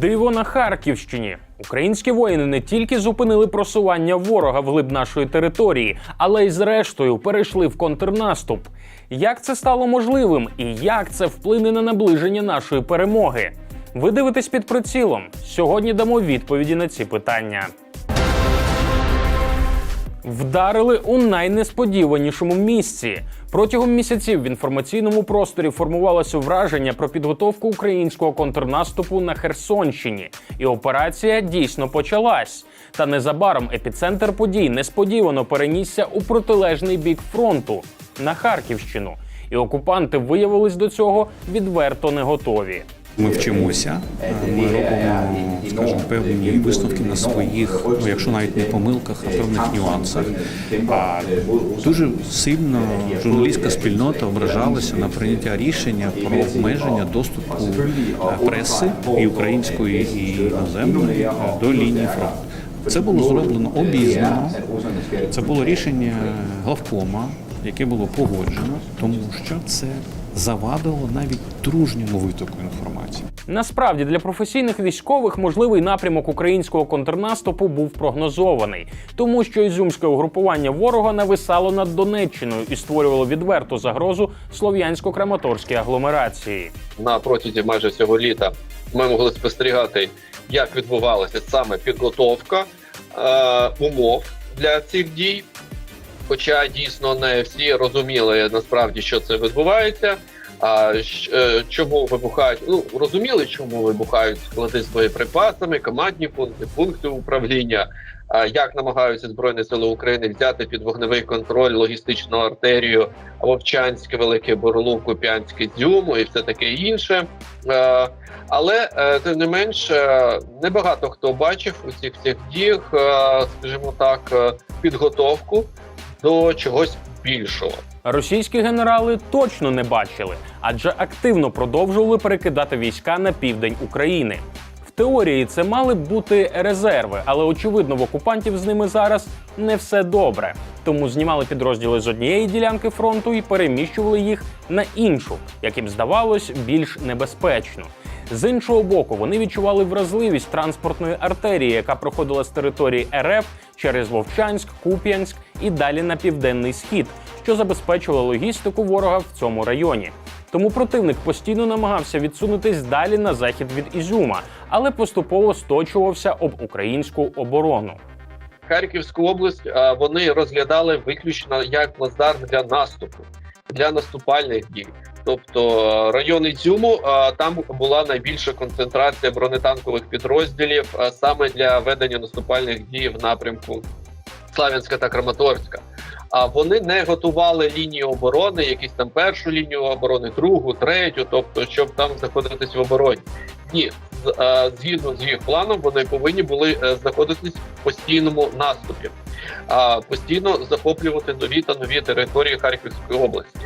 Диво на Харківщині. Українські воїни не тільки зупинили просування ворога вглиб нашої території, але й зрештою перейшли в контрнаступ. Як це стало можливим і як це вплине на наближення нашої перемоги? Ви дивитесь під прицілом. Сьогодні дамо відповіді на ці питання. Вдарили у найнесподіванішому місці. Протягом місяців в інформаційному просторі формувалося враження про підготовку українського контрнаступу на Херсонщині, і операція дійсно почалась. Та незабаром епіцентр подій несподівано перенісся у протилежний бік фронту на Харківщину. І окупанти виявились до цього відверто не готові. Ми вчимося, ми робимо, скажімо, певні висновки на своїх, ну якщо навіть не помилках, а певних нюансах. А дуже сильно журналістська спільнота ображалася на прийняття рішення про обмеження доступу е, преси і української і іноземної е, до лінії фронту. Це було зроблено обізнано. Це було рішення главкома, яке було погоджено, тому що це завадило навіть дружньому витоку інформації. Насправді для професійних військових можливий напрямок українського контрнаступу був прогнозований, тому що ізюмське угрупування ворога нависало над Донеччиною і створювало відверту загрозу слов'янсько-краматорській агломерації. на протязі майже всього літа ми могли спостерігати, як відбувалася саме підготовка е, умов для цих дій. Хоча дійсно не всі розуміли насправді, що це відбувається. А е, чому вибухають? Ну розуміли, чому вибухають склади з боєприпасами, командні пункти, пункти управління. А як намагаються збройні сили України взяти під вогневий контроль логістичну артерію Вовчанське, Велике Борлук, Куп'янське, Дзюму і все таке інше. Але е, тим не менш, е, небагато хто бачив у цих всіх діях, скажімо так, підготовку до чогось більшого. Російські генерали точно не бачили, адже активно продовжували перекидати війська на південь України. В теорії це мали б бути резерви, але очевидно, в окупантів з ними зараз не все добре. Тому знімали підрозділи з однієї ділянки фронту і переміщували їх на іншу, як їм здавалось, більш небезпечно. З іншого боку, вони відчували вразливість транспортної артерії, яка проходила з території РФ через Вовчанськ, Куп'янськ і далі на південний схід, що забезпечувало логістику ворога в цьому районі. Тому противник постійно намагався відсунутись далі на захід від Ізюма, але поступово сточувався об українську оборону. Харківську область е, вони розглядали виключно як плацдарм для наступу, для наступальних дій. Тобто е, район Ізюму е, там була найбільша концентрація бронетанкових підрозділів е, саме для ведення наступальних дій в напрямку Славянська та Краматорська. А вони не готували лінію оборони, якісь там першу лінію оборони, другу, третю, тобто, щоб там знаходитись в обороні. Ні, згідно з їх планом, вони повинні були знаходитись в постійному наступі, постійно захоплювати нові та нові території Харківської області.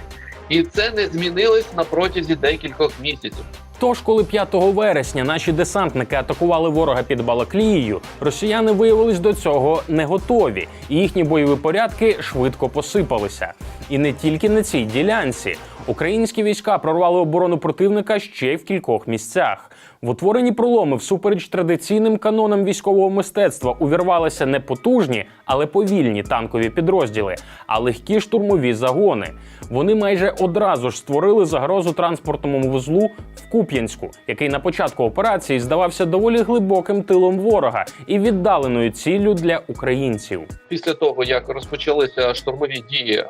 І це не змінилось на протязі декількох місяців. Тож, коли 5 вересня наші десантники атакували ворога під Балаклією, росіяни виявились до цього не готові, і їхні бойові порядки швидко посипалися. І не тільки на цій ділянці. Українські війська прорвали оборону противника ще й в кількох місцях. В утворені проломи всупереч традиційним канонам військового мистецтва увірвалися не потужні, але повільні танкові підрозділи, а легкі штурмові загони. Вони майже одразу ж створили загрозу транспортному вузлу в Куп'янську, який на початку операції здавався доволі глибоким тилом ворога і віддаленою ціллю для українців. Після того, як розпочалися штурмові дії,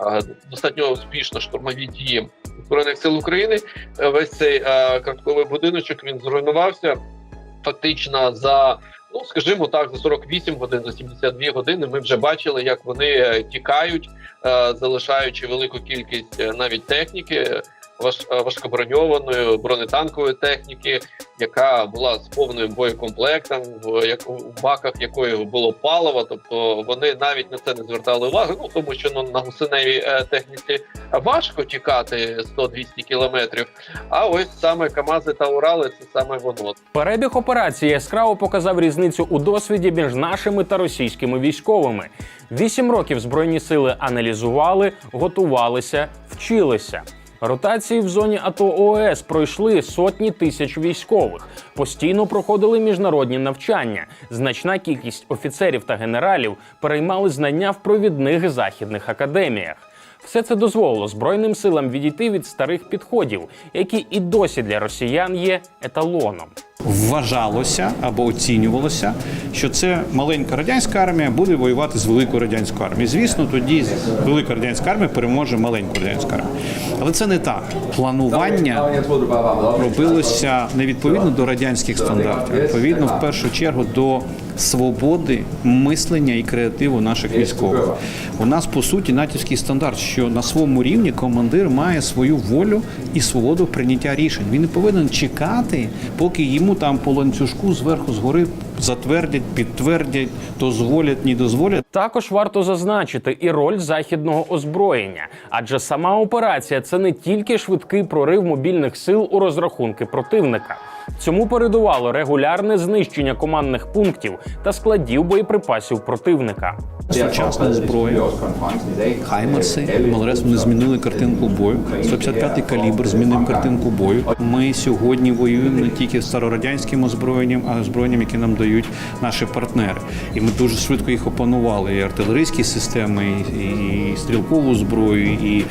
достатньо успішно штурмові дії збройних сил України, е, весь цей е, картковий будиночок він зруйнувався фактично за. Ну, скажімо так, за 48 годин, за 72 години ми вже бачили, як вони е, тікають, залишаючи велику кількість навіть техніки, важкоброньованої бронетанкової техніки, яка була з повним боєкомплектом, в як у баках якої було паливо. Тобто вони навіть на це не звертали уваги. Ну тому що ну, на гусеневій е, техніці важко тікати 100-200 кілометрів. А ось саме Камази та Урали це саме воно. Перебіг операції яскраво показав різницю у досвіді між нашими та російськими військовими. Вісім років збройні сили аналізували, готувалися, вчилися. Ротації в зоні АТО ООС пройшли сотні тисяч військових, постійно проходили міжнародні навчання. Значна кількість офіцерів та генералів переймали знання в провідних західних академіях. Все це дозволило Збройним силам відійти від старих підходів, які і досі для росіян є еталоном. Вважалося або оцінювалося, що це маленька радянська армія буде воювати з великою радянською армією. Звісно, тоді велика радянська армія переможе маленьку радянську армію. Але це не так. Планування робилося не відповідно до радянських стандартів, відповідно в першу чергу до свободи мислення і креативу наших військових. У нас по суті натівський стандарт, що на своєму рівні командир має свою волю і свободу прийняття рішень. Він не повинен чекати, поки йому там по ланцюжку зверху згори затвердять, підтвердять, дозволять, не дозволять. Також варто зазначити і роль західного озброєння, адже сама операція це не тільки швидкий прорив мобільних сил у розрахунки противника. Цьому передувало регулярне знищення командних пунктів та складів боєприпасів противника. Сучасна зброя, хаймерси, Малрес вони змінили картинку бою. 155-й калібр змінив картинку бою. Ми сьогодні воюємо не тільки з старорадянським озброєнням, а озброєнням, які нам дають наші партнери. І ми дуже швидко їх опанували. І артилерійські системи, і, стрілкову зброю, і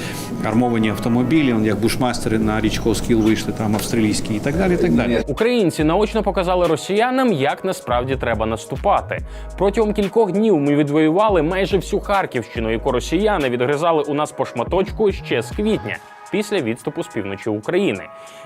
армовані автомобілі, як бушмастери на річку Оскіл вийшли, там австралійські і так далі. І так далі. Українці наочно показали росіянам, як насправді треба наступати. Протягом кількох днів ми відвоювали майже всю Харківщину, яку росіяни відгризали у нас по шматочку ще з квітня. Після відступу з півночі України,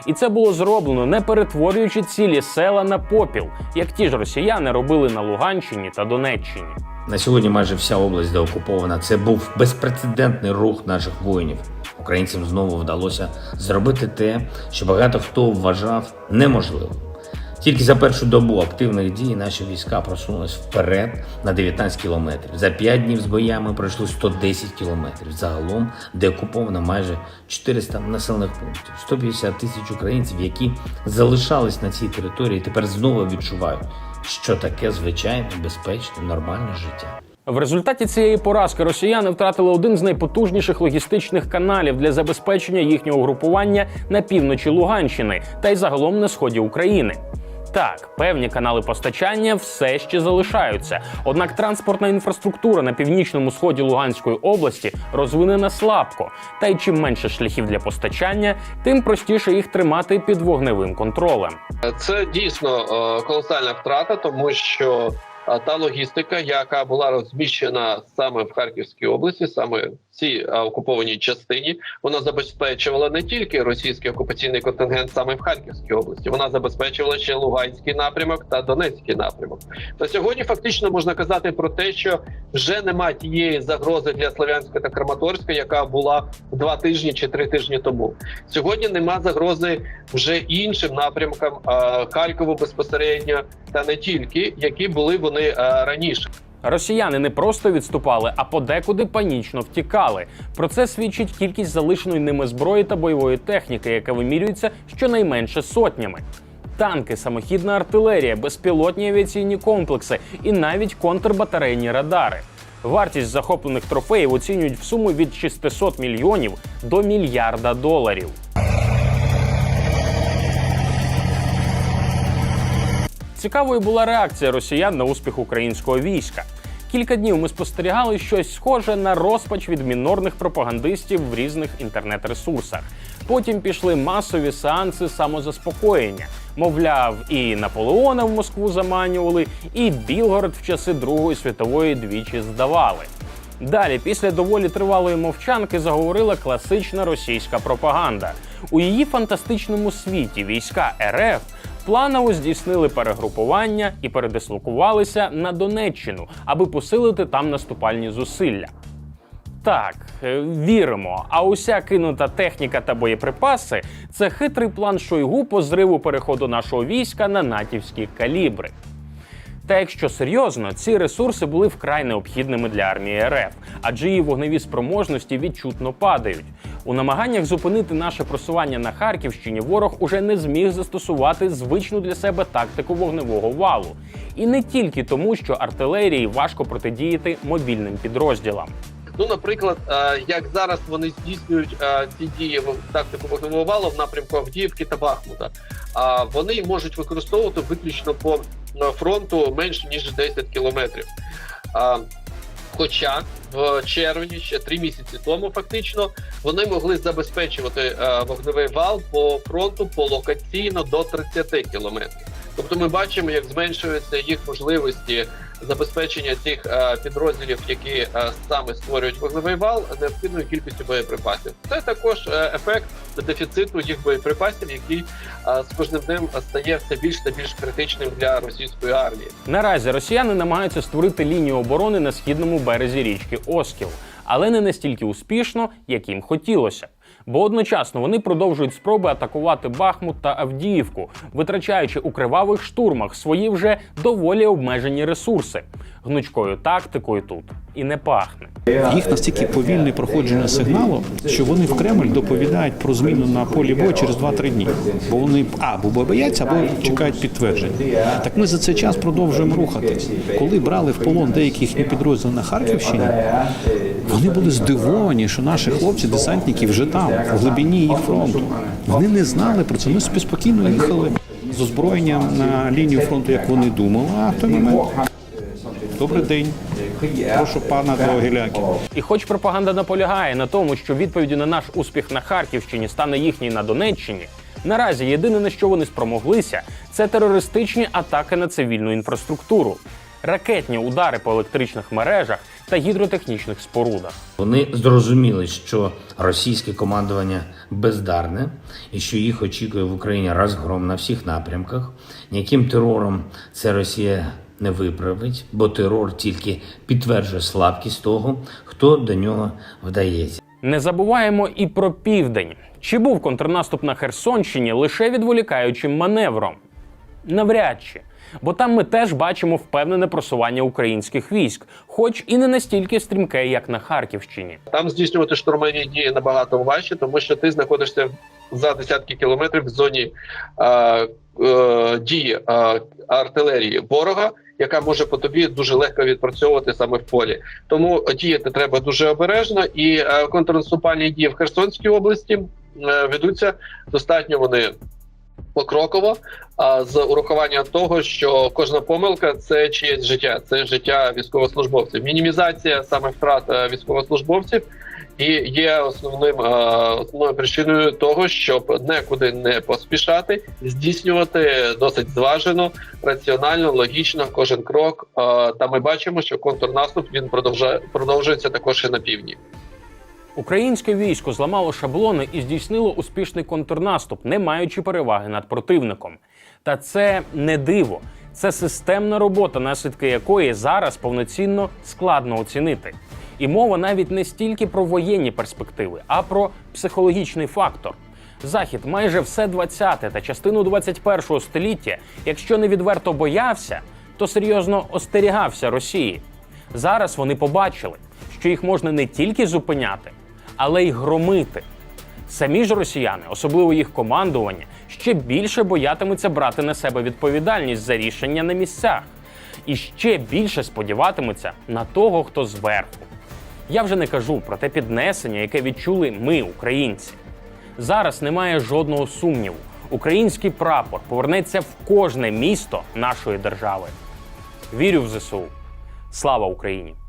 і це було зроблено не перетворюючи цілі села на попіл, як ті ж росіяни робили на Луганщині та Донеччині. На сьогодні майже вся область деокупована. Це був безпрецедентний рух наших воїнів. Українцям знову вдалося зробити те, що багато хто вважав неможливим. Тільки за першу добу активних дій наші війська просунулись вперед на 19 кілометрів. За 5 днів з боями пройшли 110 кілометрів. Загалом деокуповано майже 400 населених пунктів, 150 тисяч українців, які залишались на цій території, тепер знову відчувають, що таке звичайне, безпечне, нормальне життя. В результаті цієї поразки росіяни втратили один з найпотужніших логістичних каналів для забезпечення їхнього угрупування на півночі Луганщини та й загалом на сході України. Так, певні канали постачання все ще залишаються. Однак транспортна інфраструктура на північному сході Луганської області розвинена слабко. Та й чим менше шляхів для постачання, тим простіше їх тримати під вогневим контролем. Це дійсно е, колосальна втрата, тому що та логістика, яка була розміщена саме в Харківській області, саме цій окупованій частині, вона забезпечувала не тільки російський окупаційний контингент саме в Харківській області, вона забезпечувала ще Луганський напрямок та Донецький напрямок. На сьогодні фактично можна казати про те, що вже немає тієї загрози для Слов'янська та Краматорська, яка була два тижні чи три тижні тому. Сьогодні нема загрози вже іншим напрямкам Харкову безпосередньо та не тільки, які були вони раніше. Росіяни не просто відступали, а подекуди панічно втікали. Про це свідчить кількість залишеної ними зброї та бойової техніки, яка вимірюється щонайменше сотнями. Танки, самохідна артилерія, безпілотні авіаційні комплекси і навіть контрбатарейні радари. Вартість захоплених трофеїв оцінюють в суму від 600 мільйонів до мільярда доларів. Цікавою була реакція росіян на успіх українського війська. Кілька днів ми спостерігали щось схоже на розпач від мінорних пропагандистів в різних інтернет-ресурсах. Потім пішли масові сеанси самозаспокоєння. Мовляв, і Наполеона в Москву заманювали, і Білгород в часи Другої світової двічі здавали. Далі, після доволі тривалої мовчанки, заговорила класична російська пропаганда. У її фантастичному світі війська РФ планово здійснили перегрупування і передислокувалися на Донеччину, аби посилити там наступальні зусилля. Так, е, віримо. А уся кинута техніка та боєприпаси це хитрий план Шойгу по зриву переходу нашого війська на натівські калібри. Та якщо серйозно, ці ресурси були вкрай необхідними для армії РФ, адже її вогневі спроможності відчутно падають. У намаганнях зупинити наше просування на Харківщині ворог уже не зміг застосувати звичну для себе тактику вогневого валу. І не тільки тому, що артилерії важко протидіяти мобільним підрозділам. Ну, наприклад, е, як зараз вони здійснюють е, ці дії в тактику вогневого валу в напрямку Авдіївки та Бахмута, а вони можуть використовувати виключно по е, фронту менше ніж 10 кілометрів. Хоча в червні, ще три місяці тому, фактично, вони могли забезпечувати е, вогневий вал по фронту полокаційно до 30 кілометрів. Тобто ми бачимо, як зменшуються їх можливості забезпечення цих е, підрозділів, які е, саме створюють вогневий вал, необхідною кількістю боєприпасів. Це також е, ефект дефіциту їх боєприпасів, який з кожним днем стає все більш та більш критичним для російської армії. Наразі росіяни намагаються створити лінію оборони на східному березі річки Оскіл, але не настільки успішно, як їм хотілося. Бо одночасно вони продовжують спроби атакувати Бахмут та Авдіївку, витрачаючи у кривавих штурмах свої вже доволі обмежені ресурси. Гнучкою тактикою тут і не пахне. Їх настільки повільне проходження сигналу, що вони в Кремль доповідають про зміну на полі бою через 2-3 дні. Бо вони або бояться, або чекають підтвердження. Так ми за цей час продовжуємо рухатись. Коли брали в полон деякі їхні підрозділи на Харківщині, вони були здивовані, що наші хлопці, десантники, вже там, в глибині їх фронту. Вони не знали про це. Ми собі спокійно їхали з озброєнням на лінію фронту, як вони думали. А в той момент добрий день. Прошу пана до гіляки. І хоч пропаганда наполягає на тому, що відповіддю на наш успіх на Харківщині стане їхній на Донеччині, наразі єдине на що вони спромоглися, це терористичні атаки на цивільну інфраструктуру, ракетні удари по електричних мережах та гідротехнічних спорудах. Вони зрозуміли, що російське командування бездарне і що їх очікує в Україні розгром на всіх напрямках. Ніяким терором це Росія не виправить, бо терор тільки підтверджує слабкість того, хто до нього вдається. Не забуваємо і про південь. Чи був контрнаступ на Херсонщині лише відволікаючим маневром? Навряд чи. Бо там ми теж бачимо впевнене просування українських військ, хоч і не настільки стрімке, як на Харківщині. Там здійснювати штурмові дії набагато важче, тому що ти знаходишся за десятки кілометрів в зоні е, е, дії е, артилерії ворога, яка може по тобі дуже легко відпрацьовувати саме в полі. Тому діяти треба дуже обережно, і е, контрнаступальні дії в Херсонській області е, ведуться достатньо вони покроково, а з урахуванням того, що кожна помилка це чиєсь життя, це життя військовослужбовців. Мінімізація саме втрат е, військовослужбовців і є основним е, основною причиною того, щоб некуди не поспішати, здійснювати досить зважено, раціонально, логічно кожен крок. Е, Та ми бачимо, що контрнаступ він продовжує продовжується також і на півдні. Українське військо зламало шаблони і здійснило успішний контрнаступ, не маючи переваги над противником. Та це не диво, це системна робота, наслідки якої зараз повноцінно складно оцінити. І мова навіть не стільки про воєнні перспективи, а про психологічний фактор. Захід майже все 20-те та частину 21-го століття, якщо не відверто боявся, то серйозно остерігався Росії. Зараз вони побачили, що їх можна не тільки зупиняти, але й громити. Самі ж росіяни, особливо їх командування, ще більше боятимуться брати на себе відповідальність за рішення на місцях і ще більше сподіватимуться на того, хто зверху. Я вже не кажу про те піднесення, яке відчули ми, українці. Зараз немає жодного сумніву. Український прапор повернеться в кожне місто нашої держави. Вірю в ЗСУ. Слава Україні!